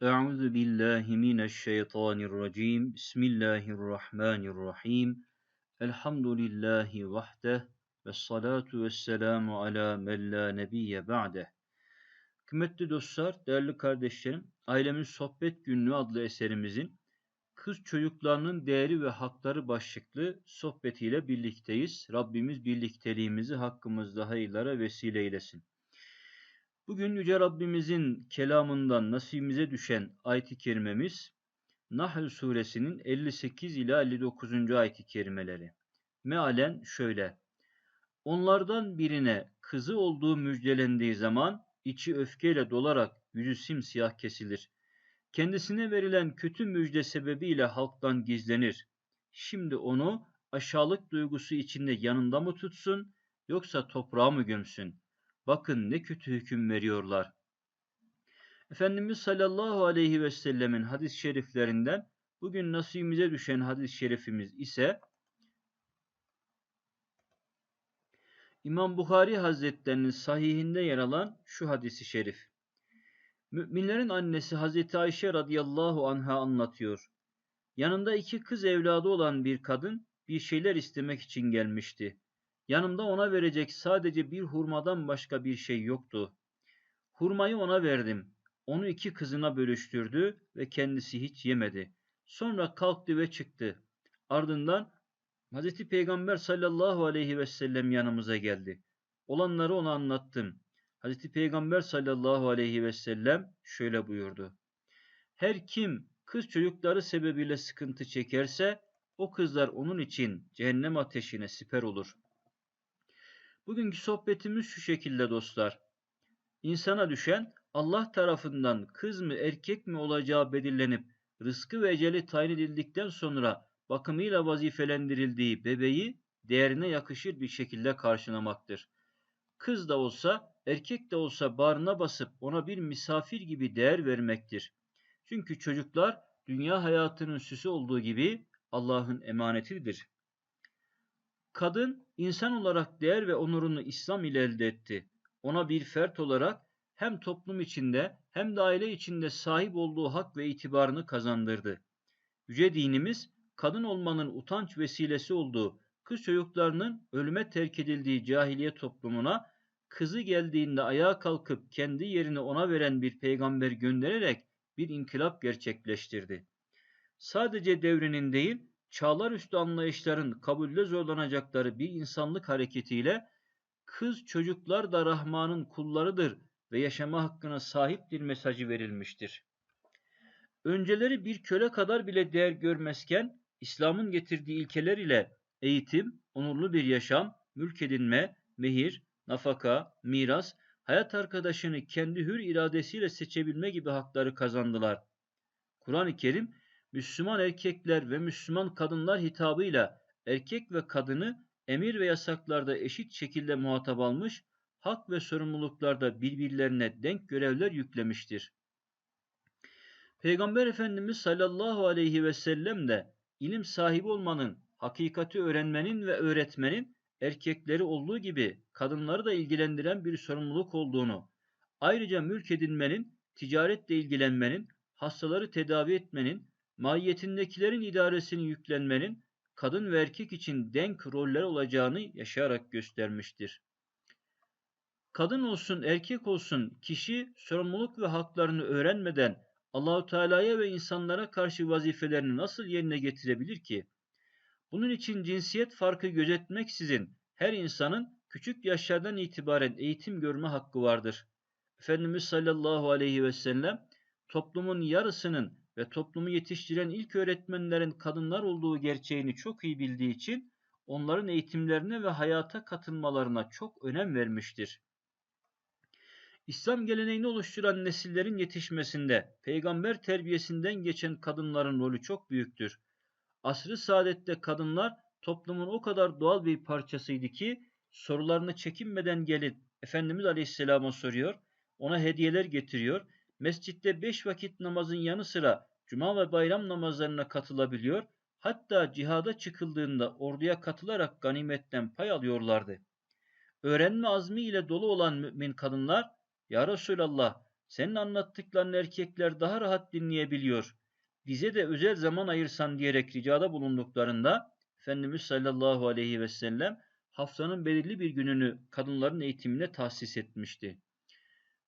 Euzu billahi mineşşeytanirracim. Bismillahirrahmanirrahim. Elhamdülillahi vahdeh ve salatu ve selamu ala men la nebiyye ba'de. Kıymetli dostlar, değerli kardeşlerim, Ailemin Sohbet Günlüğü adlı eserimizin kız çocuklarının değeri ve hakları başlıklı sohbetiyle birlikteyiz. Rabbimiz birlikteliğimizi hakkımızda hayırlara vesile eylesin. Bugün Yüce Rabbimizin kelamından nasibimize düşen ayet-i kerimemiz Nahl suresinin 58 ila 59. ayet-i kerimeleri. Mealen şöyle. Onlardan birine kızı olduğu müjdelendiği zaman içi öfkeyle dolarak yüzü simsiyah kesilir. Kendisine verilen kötü müjde sebebiyle halktan gizlenir. Şimdi onu aşağılık duygusu içinde yanında mı tutsun yoksa toprağa mı gömsün? Bakın ne kötü hüküm veriyorlar. Efendimiz sallallahu aleyhi ve sellemin hadis-i şeriflerinden bugün nasibimize düşen hadis-i şerifimiz ise İmam Bukhari Hazretlerinin sahihinde yer alan şu hadisi şerif. Müminlerin annesi Hazreti Ayşe radıyallahu anha anlatıyor. Yanında iki kız evladı olan bir kadın bir şeyler istemek için gelmişti. Yanımda ona verecek sadece bir hurmadan başka bir şey yoktu. Hurmayı ona verdim. Onu iki kızına bölüştürdü ve kendisi hiç yemedi. Sonra kalktı ve çıktı. Ardından Hz. Peygamber sallallahu aleyhi ve sellem yanımıza geldi. Olanları ona anlattım. Hz. Peygamber sallallahu aleyhi ve sellem şöyle buyurdu. Her kim kız çocukları sebebiyle sıkıntı çekerse o kızlar onun için cehennem ateşine siper olur. Bugünkü sohbetimiz şu şekilde dostlar. İnsana düşen Allah tarafından kız mı erkek mi olacağı belirlenip rızkı ve eceli tayin edildikten sonra bakımıyla vazifelendirildiği bebeği değerine yakışır bir şekilde karşılamaktır. Kız da olsa, erkek de olsa bağrına basıp ona bir misafir gibi değer vermektir. Çünkü çocuklar dünya hayatının süsü olduğu gibi Allah'ın emanetidir. Kadın insan olarak değer ve onurunu İslam ile elde etti. Ona bir fert olarak hem toplum içinde hem de aile içinde sahip olduğu hak ve itibarını kazandırdı. Yüce dinimiz kadın olmanın utanç vesilesi olduğu kız çocuklarının ölüme terk edildiği cahiliye toplumuna kızı geldiğinde ayağa kalkıp kendi yerini ona veren bir peygamber göndererek bir inkılap gerçekleştirdi. Sadece devrinin değil, çağlar üstü anlayışların kabulde zorlanacakları bir insanlık hareketiyle kız çocuklar da Rahman'ın kullarıdır ve yaşama hakkına sahiptir mesajı verilmiştir. Önceleri bir köle kadar bile değer görmezken İslam'ın getirdiği ilkeler ile eğitim, onurlu bir yaşam, mülk edinme, mehir, nafaka, miras, hayat arkadaşını kendi hür iradesiyle seçebilme gibi hakları kazandılar. Kur'an-ı Kerim Müslüman erkekler ve Müslüman kadınlar hitabıyla erkek ve kadını emir ve yasaklarda eşit şekilde muhatap almış, hak ve sorumluluklarda birbirlerine denk görevler yüklemiştir. Peygamber Efendimiz sallallahu aleyhi ve sellem de ilim sahibi olmanın, hakikati öğrenmenin ve öğretmenin erkekleri olduğu gibi kadınları da ilgilendiren bir sorumluluk olduğunu, ayrıca mülk edinmenin, ticaretle ilgilenmenin, hastaları tedavi etmenin, mahiyetindekilerin idaresini yüklenmenin kadın ve erkek için denk roller olacağını yaşayarak göstermiştir. Kadın olsun, erkek olsun kişi sorumluluk ve haklarını öğrenmeden Allahu Teala'ya ve insanlara karşı vazifelerini nasıl yerine getirebilir ki? Bunun için cinsiyet farkı gözetmeksizin her insanın küçük yaşlardan itibaren eğitim görme hakkı vardır. Efendimiz sallallahu aleyhi ve sellem toplumun yarısının ve toplumu yetiştiren ilk öğretmenlerin kadınlar olduğu gerçeğini çok iyi bildiği için onların eğitimlerine ve hayata katılmalarına çok önem vermiştir. İslam geleneğini oluşturan nesillerin yetişmesinde peygamber terbiyesinden geçen kadınların rolü çok büyüktür. Asrı saadette kadınlar toplumun o kadar doğal bir parçasıydı ki sorularını çekinmeden gelip Efendimiz Aleyhisselam'a soruyor, ona hediyeler getiriyor mescitte beş vakit namazın yanı sıra cuma ve bayram namazlarına katılabiliyor, hatta cihada çıkıldığında orduya katılarak ganimetten pay alıyorlardı. Öğrenme azmi ile dolu olan mümin kadınlar, Ya Resulallah Senin anlattıklarını erkekler daha rahat dinleyebiliyor. Bize de özel zaman ayırsan diyerek ricada bulunduklarında Efendimiz sallallahu aleyhi ve sellem haftanın belirli bir gününü kadınların eğitimine tahsis etmişti.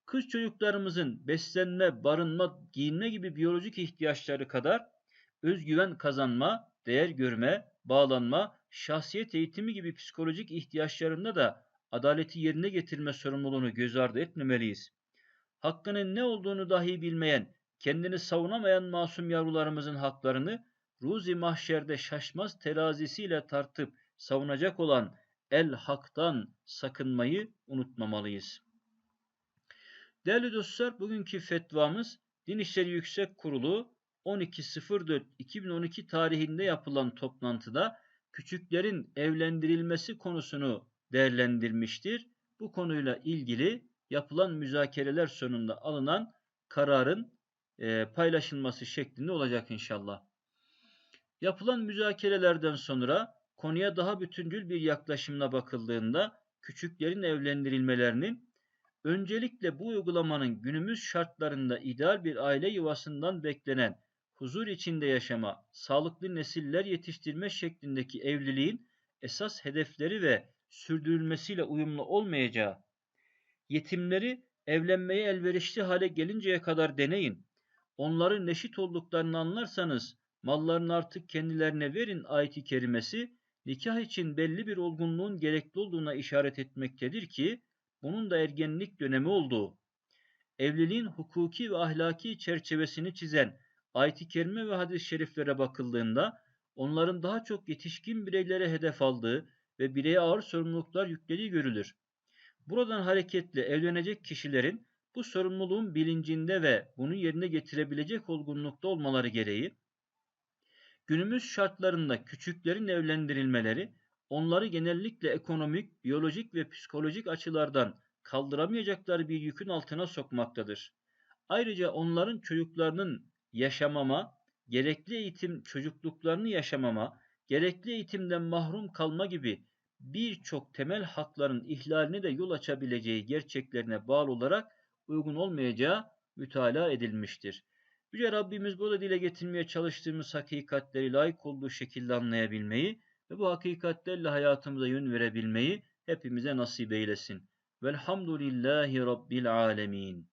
Kız çocuklarımızın beslenme, barınma, giyinme gibi biyolojik ihtiyaçları kadar özgüven kazanma, değer görme, bağlanma, şahsiyet eğitimi gibi psikolojik ihtiyaçlarında da adaleti yerine getirme sorumluluğunu göz ardı etmemeliyiz. Hakkının ne olduğunu dahi bilmeyen, kendini savunamayan masum yavrularımızın haklarını ruzi mahşerde şaşmaz terazisiyle tartıp savunacak olan el haktan sakınmayı unutmamalıyız. Değerli dostlar, bugünkü fetvamız Din İşleri Yüksek Kurulu 12.04.2012 tarihinde yapılan toplantıda küçüklerin evlendirilmesi konusunu değerlendirmiştir. Bu konuyla ilgili yapılan müzakereler sonunda alınan kararın e, paylaşılması şeklinde olacak inşallah. Yapılan müzakerelerden sonra konuya daha bütüncül bir yaklaşımla bakıldığında küçüklerin evlendirilmelerinin öncelikle bu uygulamanın günümüz şartlarında ideal bir aile yuvasından beklenen huzur içinde yaşama, sağlıklı nesiller yetiştirme şeklindeki evliliğin esas hedefleri ve sürdürülmesiyle uyumlu olmayacağı, yetimleri evlenmeye elverişli hale gelinceye kadar deneyin. Onların neşit olduklarını anlarsanız mallarını artık kendilerine verin ayeti kerimesi nikah için belli bir olgunluğun gerekli olduğuna işaret etmektedir ki bunun da ergenlik dönemi olduğu, evliliğin hukuki ve ahlaki çerçevesini çizen ayet-i kerime ve hadis-i şeriflere bakıldığında onların daha çok yetişkin bireylere hedef aldığı ve bireye ağır sorumluluklar yüklediği görülür. Buradan hareketle evlenecek kişilerin bu sorumluluğun bilincinde ve bunu yerine getirebilecek olgunlukta olmaları gereği, günümüz şartlarında küçüklerin evlendirilmeleri, onları genellikle ekonomik, biyolojik ve psikolojik açılardan kaldıramayacakları bir yükün altına sokmaktadır. Ayrıca onların çocuklarının yaşamama, gerekli eğitim çocukluklarını yaşamama, gerekli eğitimden mahrum kalma gibi birçok temel hakların ihlaline de yol açabileceği gerçeklerine bağlı olarak uygun olmayacağı mütalaa edilmiştir. Yüce Rabbimiz burada dile getirmeye çalıştığımız hakikatleri layık olduğu şekilde anlayabilmeyi ve bu hakikatlerle hayatımıza yön verebilmeyi hepimize nasip eylesin. Velhamdülillahi Rabbil alemin.